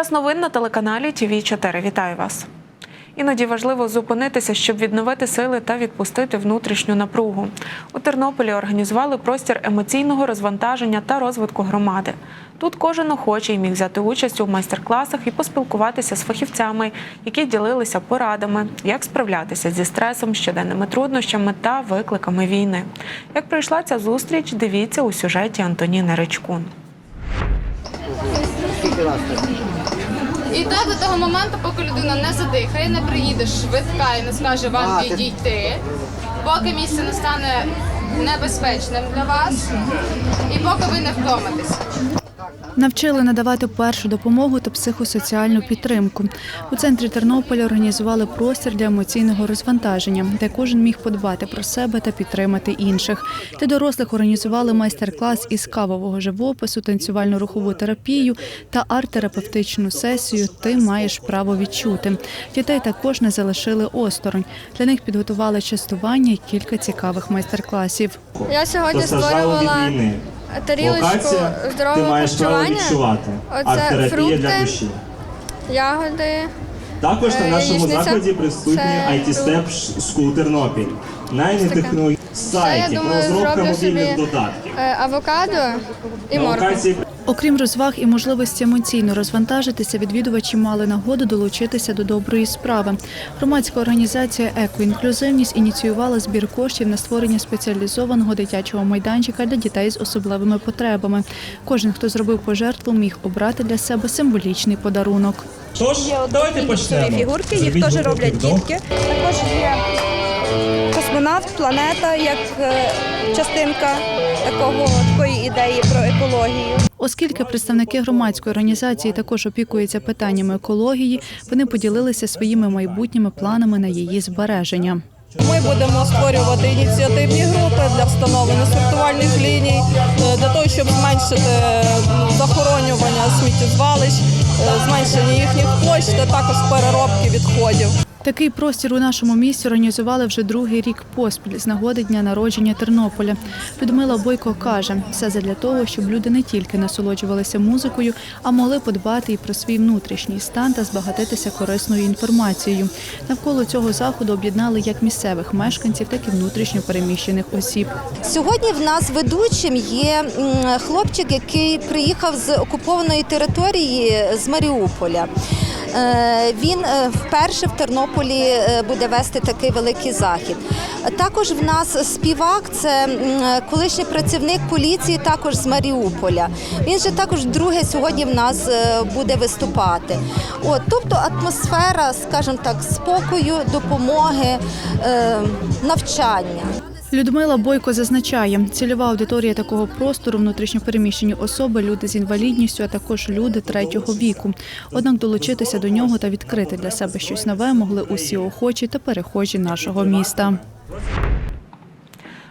Час новин на телеканалі ТВ 4 Вітаю вас. Іноді важливо зупинитися, щоб відновити сили та відпустити внутрішню напругу. У Тернополі організували простір емоційного розвантаження та розвитку громади. Тут кожен охочий міг взяти участь у майстер-класах і поспілкуватися з фахівцями, які ділилися порадами, як справлятися зі стресом, щоденними труднощами та викликами війни. Як пройшла ця зустріч, дивіться у сюжеті Антоніни Речкун. І так до того моменту, поки людина не задихає, не приїде швидка і не скаже вам відійти, поки місце не стане небезпечним для вас, і поки ви не втомитесь. Навчили надавати першу допомогу та психосоціальну підтримку. У центрі Тернополя організували простір для емоційного розвантаження, де кожен міг подбати про себе та підтримати інших. Для дорослих організували майстер-клас із кавового живопису, танцювальну рухову терапію та арт-терапевтичну сесію Ти маєш право відчути. Дітей також не залишили осторонь. Для них підготували частування і кілька цікавих майстер-класів. Я сьогодні створювала. Тарілочку Локація, ти здорового маєш право харчування. відчувати. Оце Арт-терапія фрукти. для душі. Ягоди. Також на Е, нашому яєчниця. закладі присутні Це IT-степ School Тернопіль. Найнетехнологічні сайті, думаю, розробку зроблю мобільних собі додатків. е, авокадо і На локації Окрім розваг і можливості емоційно розвантажитися, відвідувачі мали нагоду долучитися до доброї справи. Громадська організація Екоінклюзивність ініціювала збір коштів на створення спеціалізованого дитячого майданчика для дітей з особливими потребами. Кожен, хто зробив пожертву, міг обрати для себе символічний подарунок. Тож, давайте почнемо. фігурки, їх теж роблять дітки. Також є космонавт, планета як е, частинка такого такої ідеї про екологію. Оскільки представники громадської організації також опікуються питаннями екології, вони поділилися своїми майбутніми планами на її збереження. Ми будемо створювати ініціативні групи для встановлення сортувальних ліній, е, для того, щоб зменшити захоронювання сміттєзвалищ, е, зменшення їхніх площ та також переробки відходів. Такий простір у нашому місті організували вже другий рік поспіль з нагоди дня народження Тернополя. Людмила Бойко каже, все задля того, щоб люди не тільки насолоджувалися музикою, а могли подбати і про свій внутрішній стан та збагатитися корисною інформацією. Навколо цього заходу об'єднали як місцевих мешканців, так і внутрішньо переміщених осіб. Сьогодні в нас ведучим є хлопчик, який приїхав з окупованої території з Маріуполя. Е, Він е, вперше в Тернополі е, буде вести такий великий захід. Також в нас співак, це колишній працівник поліції, також з Маріуполя. Він же також друге сьогодні в нас буде виступати. От, тобто атмосфера, скажімо так, спокою, допомоги, навчання. Людмила Бойко зазначає, цільова аудиторія такого простору внутрішньопереміщені особи, люди з інвалідністю, а також люди третього віку. Однак долучитися до нього та відкрити для себе щось нове могли усі охочі та перехожі нашого міста.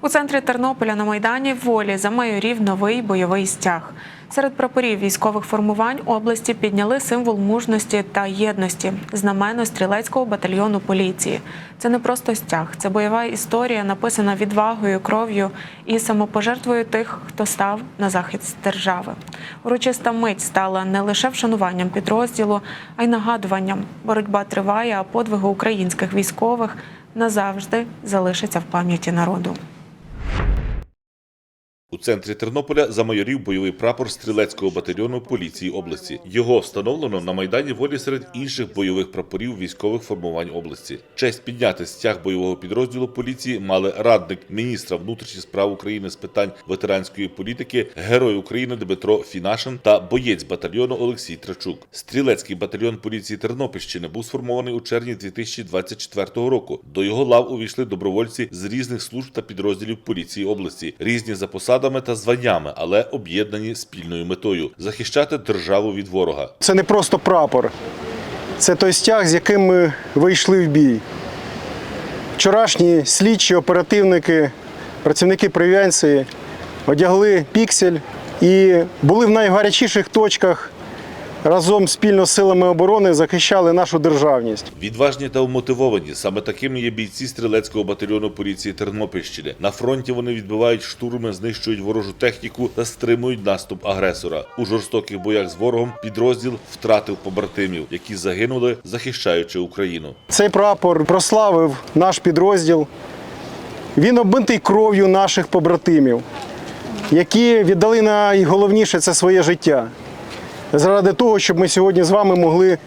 У центрі Тернополя на Майдані волі замайорів новий бойовий стяг. Серед прапорів військових формувань області підняли символ мужності та єдності знамено стрілецького батальйону поліції. Це не просто стяг, це бойова історія, написана відвагою, кров'ю і самопожертвою тих, хто став на захист держави. Урочиста мить стала не лише вшануванням підрозділу, а й нагадуванням. Боротьба триває, а подвиги українських військових назавжди залишаться в пам'яті народу. У центрі Тернополя замайорів бойовий прапор стрілецького батальйону поліції області. Його встановлено на майдані волі серед інших бойових прапорів військових формувань області. Честь підняти стяг бойового підрозділу поліції мали радник міністра внутрішніх справ України з питань ветеранської політики, герой України Дмитро Фінашин та боєць батальйону Олексій Трачук. Стрілецький батальйон поліції Тернопільщини був сформований у червні 2024 року. До його лав увійшли добровольці з різних служб та підрозділів поліції області, різні за посадами та званнями, але об'єднані спільною метою захищати державу від ворога. Це не просто прапор, це той стяг, з яким ми вийшли в бій. Вчорашні слідчі, оперативники, працівники превенції одягли піксель і були в найгарячіших точках разом спільно з силами оборони захищали нашу державність. Відважні та вмотивовані. Саме такими є бійці стрілецького батальйону поліції Тернопільщини. На фронті вони відбивають штурми, знищують ворожу техніку та стримують наступ агресора. У жорстоких боях з ворогом підрозділ втратив побратимів, які загинули, захищаючи Україну. Цей прапор прославив наш підрозділ. Він оббитий кров'ю наших побратимів, які віддали найголовніше це своє життя. Заради того, щоб ми сьогодні з вами могли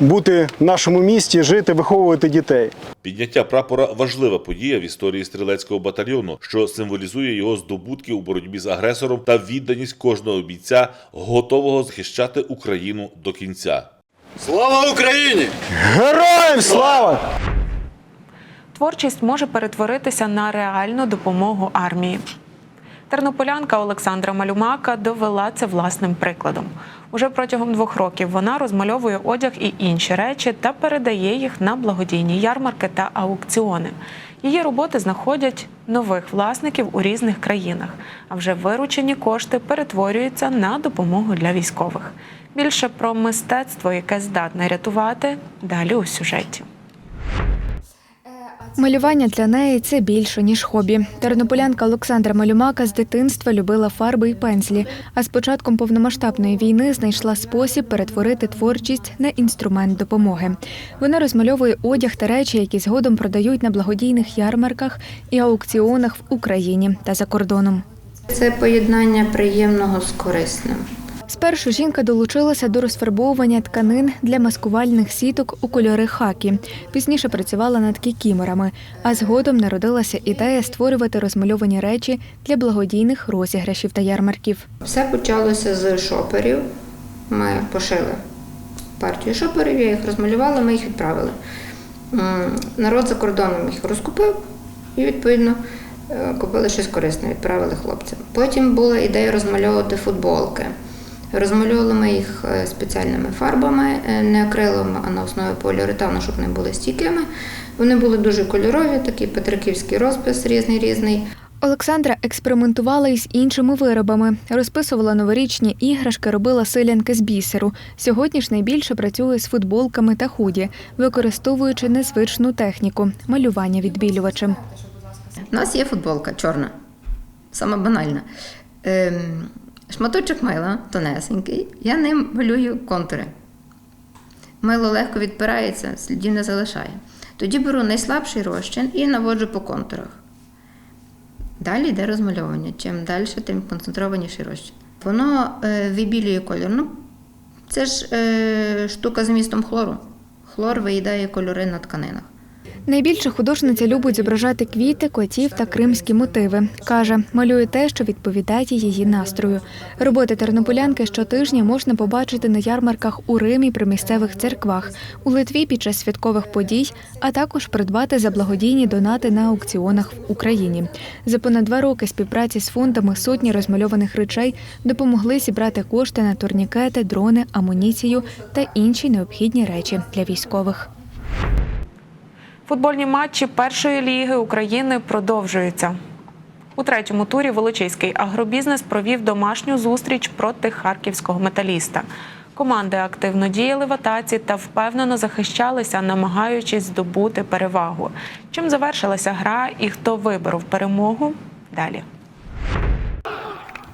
бути в нашому місті, жити, виховувати дітей. Підняття прапора важлива подія в історії стрілецького батальйону, що символізує його здобутки у боротьбі з агресором та відданість кожного бійця, готового захищати Україну до кінця. Слава Україні! Героям слава! Творчість може перетворитися на реальну допомогу армії. Тернополянка Олександра Малюмака довела це власним прикладом. Уже протягом двох років вона розмальовує одяг і інші речі та передає їх на благодійні ярмарки та аукціони. Її роботи знаходять нових власників у різних країнах, а вже виручені кошти перетворюються на допомогу для військових. Більше про мистецтво, яке здатне рятувати, далі у сюжеті. Малювання для неї це більше ніж хобі. Тернополянка Олександра Малюмака з дитинства любила фарби і пензлі. А з початком повномасштабної війни знайшла спосіб перетворити творчість на інструмент допомоги. Вона розмальовує одяг та речі, які згодом продають на благодійних ярмарках і аукціонах в Україні та за кордоном. Це поєднання приємного з корисним. Спершу жінка долучилася до розфарбовування тканин для маскувальних сіток у кольори хакі. Пізніше працювала над кікіморами, а згодом народилася ідея створювати розмальовані речі для благодійних розіграшів та ярмарків. Все почалося з шоперів. Ми пошили партію шоперів, я їх розмалювала, ми їх відправили. Народ за кордоном їх розкупив і, відповідно, е, купили щось корисне, відправили хлопцям. Потім була ідея розмальовувати футболки. Розмальовували ми їх е, спеціальними фарбами, е, не акрилом, а на основі поліуретану, щоб не були стійкими. Вони були дуже кольорові, такий петриківський розпис різний різний. Олександра експериментувала із іншими виробами, розписувала новорічні іграшки, робила силянки з бісеру. Сьогодні ж найбільше працює з футболками та худі, використовуючи незвичну техніку малювання відбілювачем. У нас є футболка чорна, саме банальна. Ем, шматочок мила тонесенький, я ним малюю контури. Мило легко відпирається, слідів не залишає. Тоді беру найслабший розчин і наводжу по контурах. Далі йде розмальовування. Чим далі, тим концентрованіший розчин. Воно е, вибілює колір. Ну, це ж е, штука з містом хлору. Хлор виїдає кольори на тканинах. Найбільше художниця любить зображати квіти, котів та кримські мотиви. Каже, малює те, що відповідає її настрою. Роботи тернополянки щотижня можна побачити на ярмарках у Римі при місцевих церквах, у Литві під час святкових подій, а також придбати за благодійні донати на аукціонах в Україні. За понад два роки співпраці з фондами сотні розмальованих речей допомогли зібрати кошти на турнікети, дрони, амуніцію та інші необхідні речі для військових. Футбольні матчі першої ліги України продовжуються. У третьому турі Волочиський агробізнес провів домашню зустріч проти харківського металіста. Команди активно діяли в атаці та впевнено захищалися, намагаючись здобути перевагу. Чим завершилася гра і хто виборов перемогу? Далі.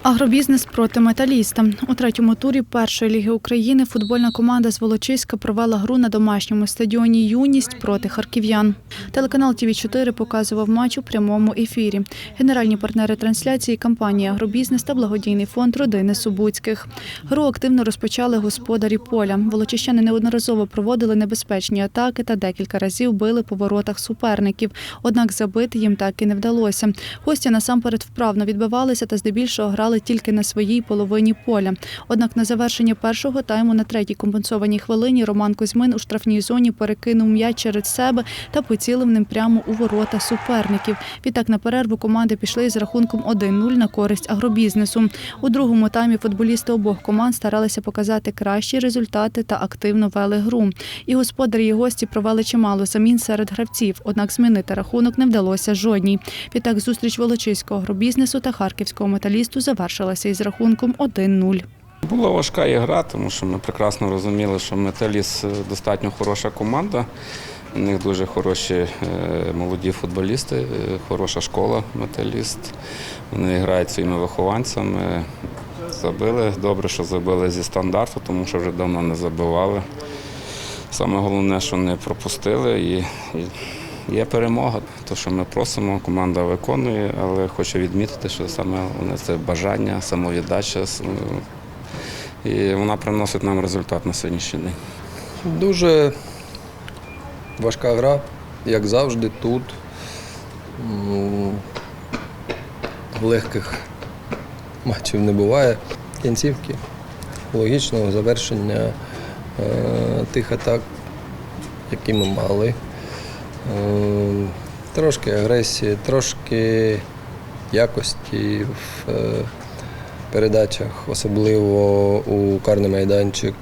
Агробізнес проти металіста у третьому турі першої ліги України футбольна команда з Волочиська провела гру на домашньому стадіоні Юність проти харків'ян. Телеканал ТВ 4 показував матч у прямому ефірі. Генеральні партнери трансляції компанія Агробізнес та благодійний фонд родини Субуцьких. Гру активно розпочали господарі поля. Волочищани неодноразово проводили небезпечні атаки та декілька разів били по воротах суперників. Однак забити їм так і не вдалося. Гості насамперед вправно відбивалися та здебільшого грали тільки на своїй половині поля. Однак на завершення першого тайму на третій компенсованій хвилині Роман Кузьмин у штрафній зоні перекинув м'яч через себе та поцілив ним прямо у ворота суперників. Відтак на перерву команди пішли з рахунком 1-0 на користь агробізнесу. У другому таймі футболісти обох команд старалися показати кращі результати та активно вели гру. І господарі і гості провели чимало замін серед гравців. Однак змінити рахунок не вдалося жодній. Відтак зустріч Волочиського агробізнесу та харківського металісту завершилася із рахунком 1-0. Була важка ігра, тому що ми прекрасно розуміли, що Металіс достатньо хороша команда. У них дуже хороші е, молоді футболісти, е, хороша школа Металіст. Вони грають своїми вихованцями. Забили. Добре, що забили зі стандарту, тому що вже давно не забивали. Саме головне, що не пропустили. І, і є перемога. То, що ми просимо, команда виконує, але хочу відмітити, що саме головне це бажання, самовіддача. І вона приносить нам результат на сьогоднішній день. Дуже важка гра, як завжди, тут. Легких матчів не буває. Кінцівки, логічного завершення е, тих атак, які ми мали. Е, Трошки агресії, трошки якості в е, передачах, особливо у карний майданчик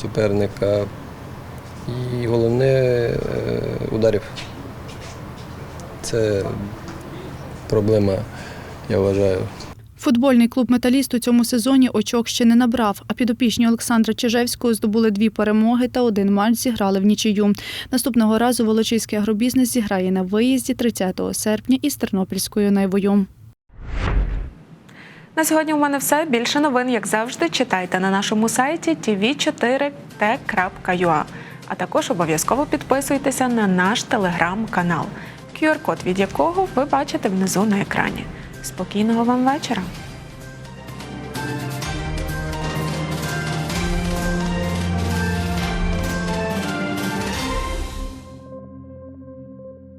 суперника. І головне е, ударів. Це проблема, я вважаю. Футбольний клуб Металіст у цьому сезоні очок ще не набрав. А підопічні Олександра Чижевського здобули дві перемоги та один матч зіграли в нічию. Наступного разу Волочиський агробізнес зіграє на виїзді 30 серпня із Тернопільською найвою. На сьогодні у мене все. Більше новин, як завжди, читайте на нашому сайті tv4t.ua. А також обов'язково підписуйтеся на наш телеграм-канал, QR-код від якого ви бачите внизу на екрані. Спокійного вам вечора!